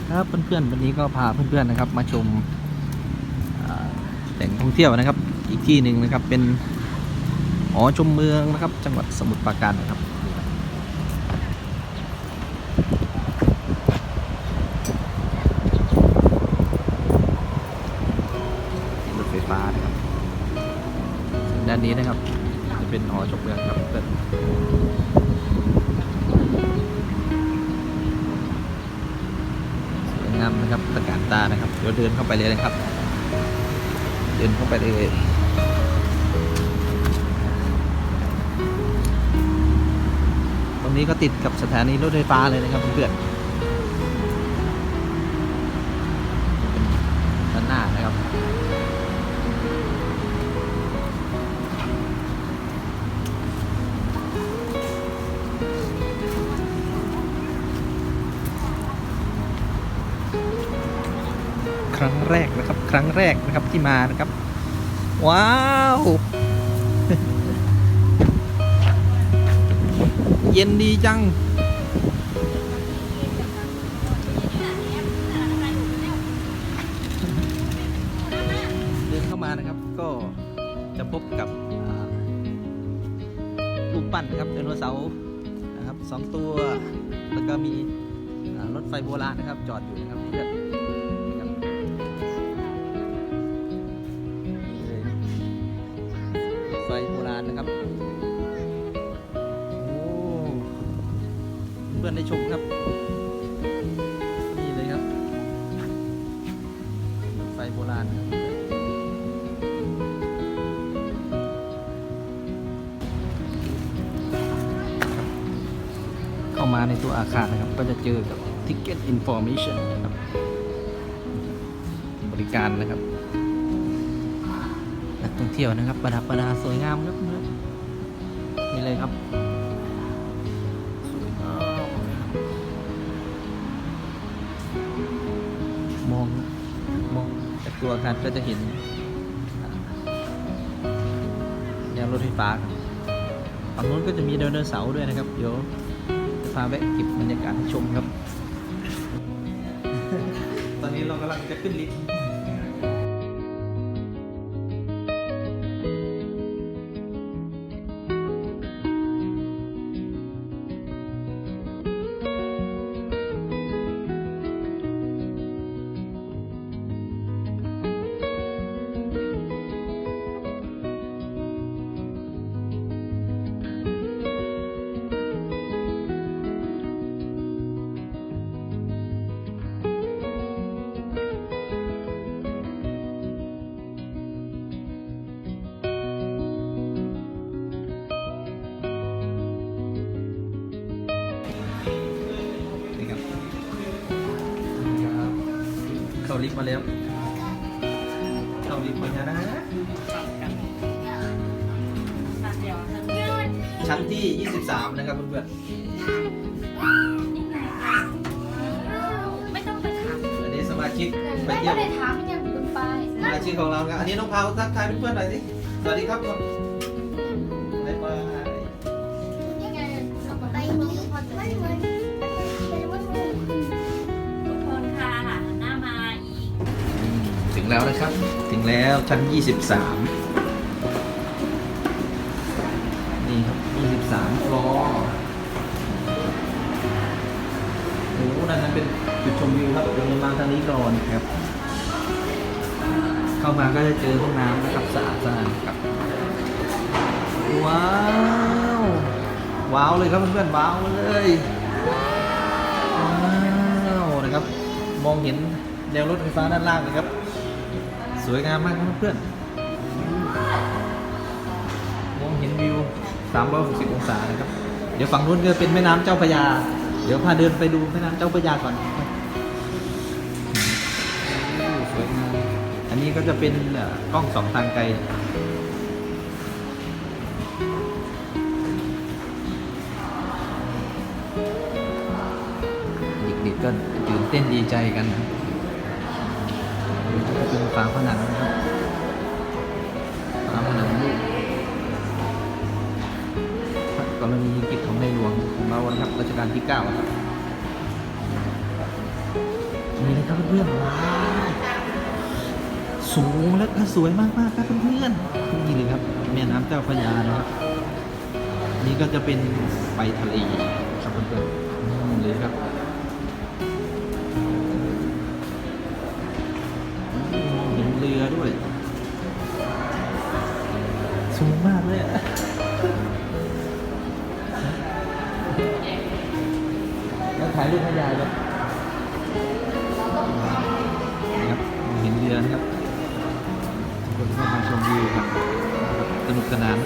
ดีครับเพื่อนๆวันนี้ก็พาเพื่อนๆนะครับ มาชมแหล่งท่องเที่ยวนะครับ อีกที่หนึ่งนะครับเป็นหอชมเมืองนะครับ จังหวัดสมุทรปราการนะครับ รถไฟฟ้านะครับด้านนี้นะครับ จะเป็นหอชมเมืองครับเพื่อน ตารตานะครับเดี๋ยวเดินเข้าไปเลยนะครับ เดินเข้าไปเลยตรงนี้ก็ติดกับสถานีรถไฟฟ้าเลยนะครับเพื่อนด้านหน้านะครับ ครั้งแรกนะครับ ครั้งแรกนะครับที่มานะครับ ว้าว เย็นดีจัง เดินเข้ามานะครับ ก็จะพบกับอ่ารูปปั้นนะครับไดโนเสาร์นะครับสองตัว แล้วก็มีรถไฟโบราณนะครับ จอดอยู่นะครับเพื่อน มาในตัวอาคารนะครับ ก็จะเจอกับ Ticket Information นะครับ บริการนะครับ นักท่องเที่ยวนะครับ ประดับประดาสวยงามครับเพื่อนนี่เลยครับมองมองจากตัวอาคารก็จะเห็นอ่าแนวรถไฟฟ้าครับฝั่งนู้นก็จะมีไดโนเสาร์ด้วยนะครับ เดี๋ยว พาแวะเก็บบรรยากาศให้ชมครับ ตอนนี้เรากำลังจะขึ้นลิฟต์ มาแล้วเข้าลิฟต์มาแล้วนะ ชั้นที่ 23 นะครับเพื่อนไม่ต้องไปถามๆอันนี้สมาชิกไปไม่เยี่ยมได้ถามยังคุณไปสมาชิกของเราครับอันนี้น้องพาวทักทายเพื่อนๆหน่อยสิ สวัสดีครับ แล้วนะครับ ถึงแล้วชั้น 23 นี่ครับ 23ฟลอร์โอ้โหนั่นนั้นเป็นจุดชมวิวครับเดี๋ยวเรามาทางนี้ก่อนครับ เข้ามาก็จะเจอห้องน้ำนะครับสะอาดสะอาดครับ ว้าว ว้าวเลยครับเพื่อนๆว้าวเลยว้าวนะครับ มองเห็นแนวรถไฟฟ้าด้านล่างนะครับ วยงามมากครับเพื่อนมองเห็นวิว 360 องศานะครับ เดี๋ยวฝั่งนู้นก็เป็นแม่น้ำเจ้าพระยา เดี๋ยวพาเดินไปดูแม่น้ำเจ้าพระยาก่อนสวยงามอันนี้ก็จะเป็นกล้องสองทางไกลเด็กๆก็ตื่นเต้นดีใจกัน นะเป็นฝาผนังนะครับฝาผนังลูกกรณียกิจของในหลวงของเรานะครับรัชกาลที่9ครับเพื่อนว้าวสูงและก็สวยมากๆครับเพื่อนๆนี่เลยครับ แม่น้ำเจ้าพระยานะครับ นี่ก็จะเป็นไปทะเลครับเพื่อนๆนี่เลยครับ ล้วถ่ายรูปให้ยายด้วยนะครับเห็นเรือนะครับคนก็มาชมวิวครับสนุกสนาน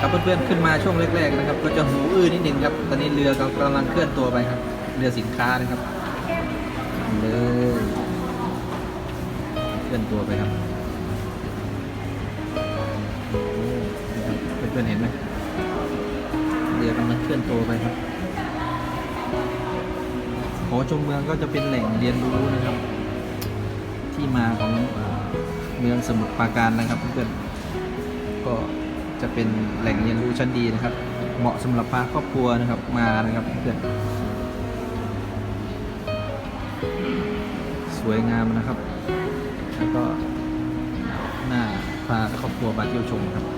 ครับเพื่อนๆขึ้นมาช่วงแรกๆนะครับ ก็จะหูอื้อนิดนึงครับ ตอนนี้เรือกำลังเคลื่อนตัวไปครับ เรือสินค้านะครับเลยเคลื่อนตัวไปครับ พื่อนๆเห็นไหมเรือกำลังเคลื่อนตัวไปครับหอชมเมืองก็จะเป็นแหล่งเรียนรู้นะครับ ที่มาของเมืองสมุทรปราการนะครับเพื่อนๆก็จะเป็นแหล่งเรียนรู้ชั้นดีนะครับ เหมาะสำหรับพาครอบครัวนะครับมานะครับเพื่อนสวยงามนะครับ แล้วก็น่าพาครอบครัวมาเที่ยวชมครับ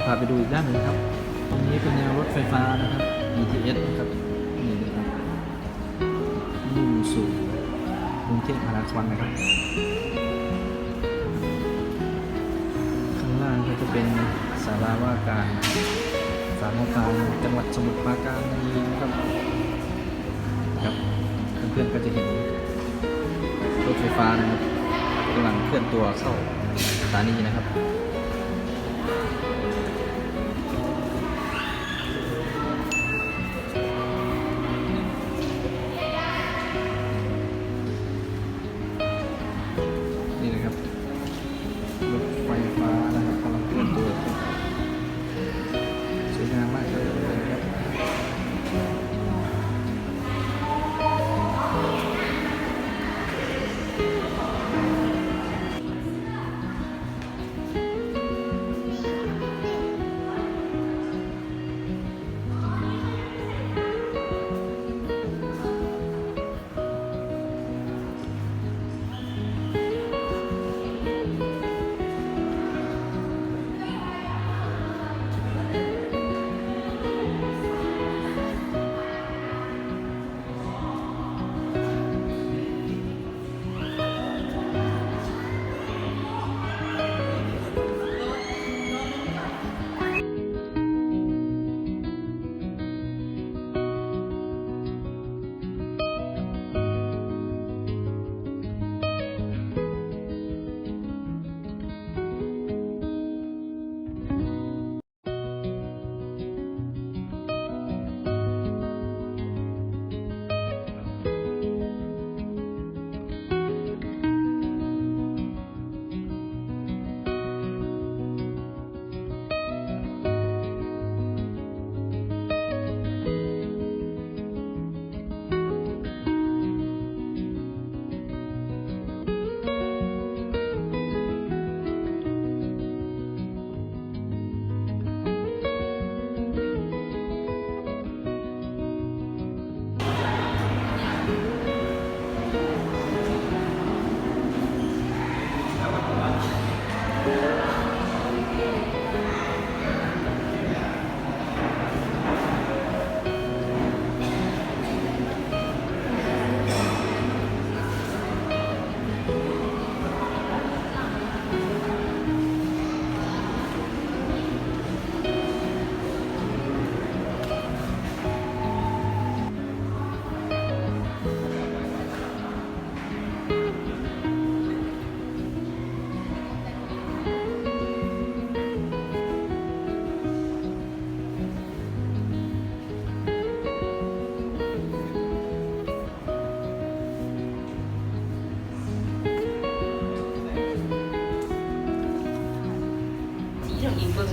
เดี๋ยวพาไปดูอีกด้านหนึ่งครับ ตรงนี้เป็นแนวรถไฟฟ้านะครับ BTS นะครับนี่เลยครับมุ่งสู่กรุงเทพมหานครนะครับ ข้างล่างก็จะเป็นสาราว่าการสารว่าการจังหวัดสมุทรปราการนั่นะครับครับเพื่อนๆก็จะเห็นรถไฟฟ้านะครับกำลังเคลื่อนตัวเข้าสถานีนะครับ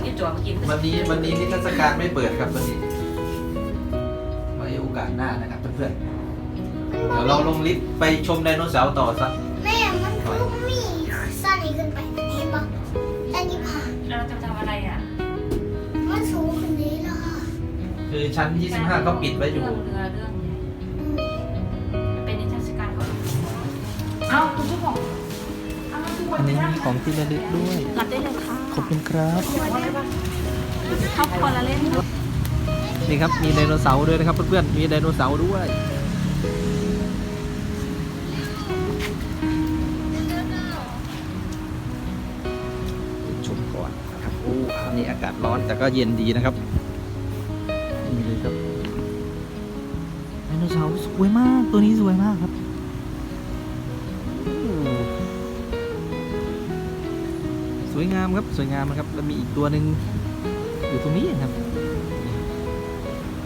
ที่จ่อมากินวันนี้วันนี้นิทรรศการไม่เปิดครับวันนี้ไว้โอกาสหน้านะครับเพื่อนๆเดี๋ยวเราลงลิฟต์ไปชมไดโนเสาร์ต่อสักแม่มันก็มีสั้นนี้งนไปเห็นปะอันนี้ผ่านเราจะทำอะไรอะมันสูงขึ้นนี้ล่ะคือชั้น 25ก็ปิดไว้อยู่เรือเรื่องเป็นนิทรรศการก่อนเอ้าคุณผู้ชม เอามาดูอันนี้มีของที่ระลึกด้วย รับได้เลยค่ะขอบคุณครับ ครอบครัวละเล่นนี่ครับ มีไดโนเสาร์ด้วยนะครับเพื่อนๆ มีไดโนเสาร์ด้วย ชมก่อนนะครับโอ้อันนี้อากาศร้อนแต่ก็เย็นดีนะครับนี่เลยครับไดโนเสาร์สวยมาก ตัวนี้สวยมากครับ วยงามครับสวยงามนะครับแล้วมีอีกตัวหนึ่งอยู่ตรงนี้ครับ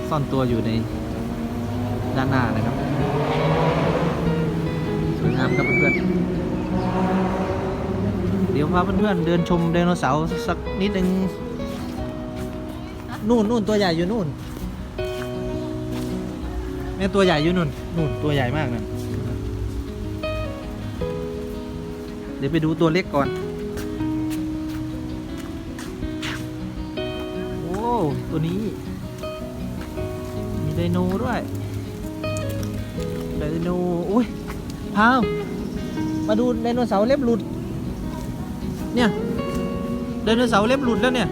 ซ่อนตัวอยู่ในด้านหน้านะครับ สวยงามครับเพื่อนๆเดี๋ยวพาเพื่อนๆเดินชมไดโนเสาร์สักนิดนึงนู่นนู่นตัวใหญ่อยู่นู่นแม่ตัวใหญ่อยู่นู่นนู่นตัวใหญ่มากนั่นเดี๋ยวไปดูตัวเล็กก่อน ตัวนี้ มีไดโนด้วยไดโนอุ้ยพาวมาดูไดโนเสาร์เล็บหลุด เนี่ยไดโนเสาร์เล็บหลุดแล้วเนี่ย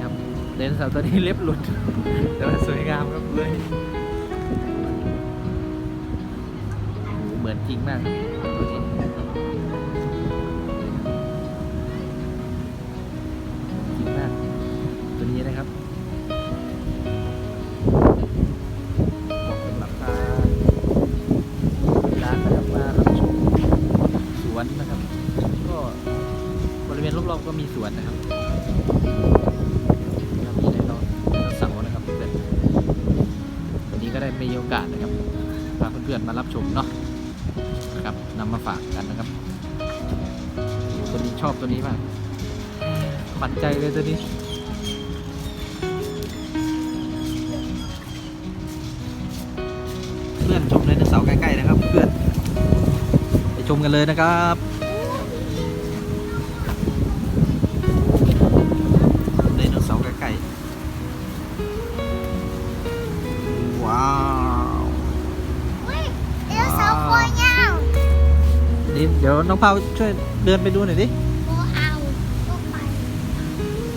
ครับไดโนเสาร์ตัวนี้เล็บหลุด แต่ว่าสวยงามครับเลย เหมือนจริงมาก กันนะครับตัวนี้ชอบตัวนี้มากหมันใจเลยตัวนี้เพื่อนชมเลยนเสาใกล้ๆนะครับ เพื่อนไปชมกันเลยนะครับ นี่เดี๋ยวน้องเผาช่วยเดินไปดูหน่อยดิโบเอาลงไป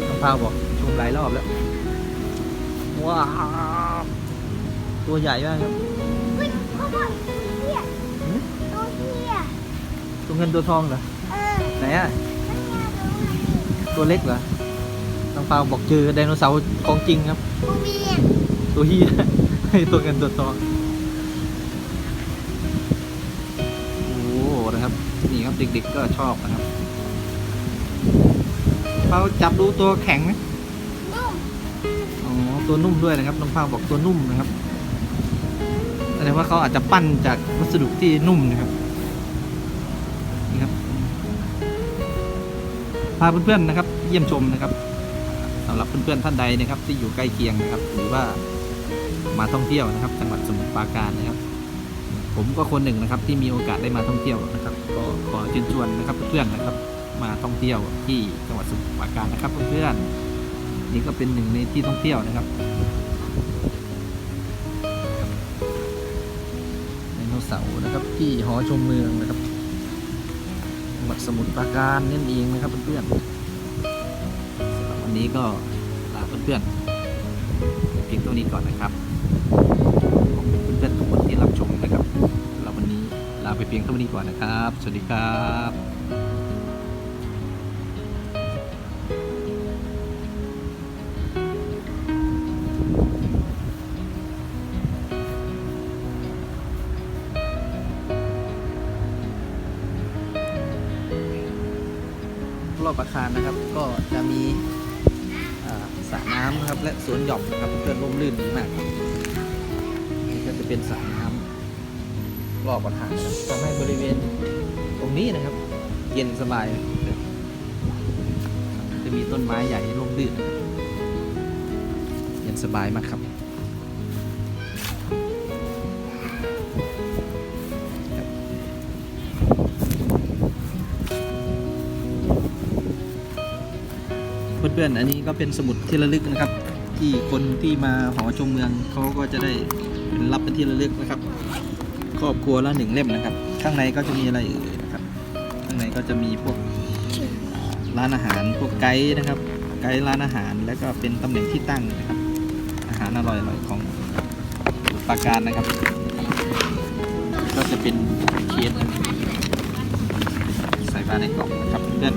น้องเผาบอกชมหลายรอบแล้ว ว้าวตัวใหญ่มากครับอุ้ยเขาบอกเฮียหืม ตัวเฮียตัวเงินตัวทองเหรอ เออไหนอะนั่นไงดูตัวเล็กเหรอ น้องเปาบอกเจอไดโนเสาร์ของจริงครับผู้มีตัวเฮียให้ตัวเงินตัวทอง เด็ก ๆ ก็ชอบนะครับเปาจับดูตัวแข็งไหมนุ่มอ๋อตัวนุ่มด้วยนะครับน้องเปาบอกตัวนุ่มนะครับแสดงว่าเขาอาจจะปั้นจากวัสดุที่นุ่มนะครับนี่ครับพาเพื่อนๆนะครับ เยี่ยมชมนะครับสำหรับเพื่อนๆท่านใดนะครับ ที่อยู่ใกล้เคียงนะครับ หรือว่ามาท่องเที่ยวนะครับ จังหวัดสมุทรปราการนะครับ ผมก็คนหนึ่งนะครับที่มีโอกาสได้มาท่องเที่ยวนะครับ ก็ขอเชิญชวนนะครับเพื่อนๆนะครับ มาท่องเที่ยวที่จังหวัดสมุทรปราการนะครับเพื่อนๆนี่ก็เป็นหนึ่งในที่ท่องเที่ยวนะครับไดโนเสาร์นะครับที่หอชมเมืองนะครับจังหวัดสมุทรปราการนั่นเองนะครับเพื่อนๆสำหรับวันนี้ก็ลาเพื่อนๆเพียงเท่านี้ก่อนนะครับขอบคุณเพื่อนๆทุกคนที่รับชมนะครับ ไปเพียงเท่านี้ก่อนนะครับ สวัสดีครับรอบอาคารนะครับก็จะมีสระน้ำนะครับและสวนหย่อมนะครับเพื่อนร่มรื่นดีมากนี่ก็จะเป็นสระน้ำ รอบกระถางทำให้บริเวณตรงนี้นะครับ เย็นสบายจะมีต้นไม้ใหญ่ร่มรื่นเย็นสบายมากครับเพื่อนๆ อันนี้ก็เป็นสมุดที่ระลึกนะครับ ที่คนที่มาหอชมเมืองเขาก็จะได้รับเป็นที่ระลึกนะครับ ครอบครัวละหนึ่งเล่มนะครับ ข้างในก็จะมีอะไรเอ่ยนะครับ ข้างในก็จะมีพวกร้านอาหารพวกไกด์นะครับ ไกด์ร้านอาหารแล้วก็เป็นตำแหน่งที่ตั้งนะครับ อาหารอร่อยๆของปาการนะครับ ก็จะเป็นเคสใส่มาในกล่องนะครับเพื่อน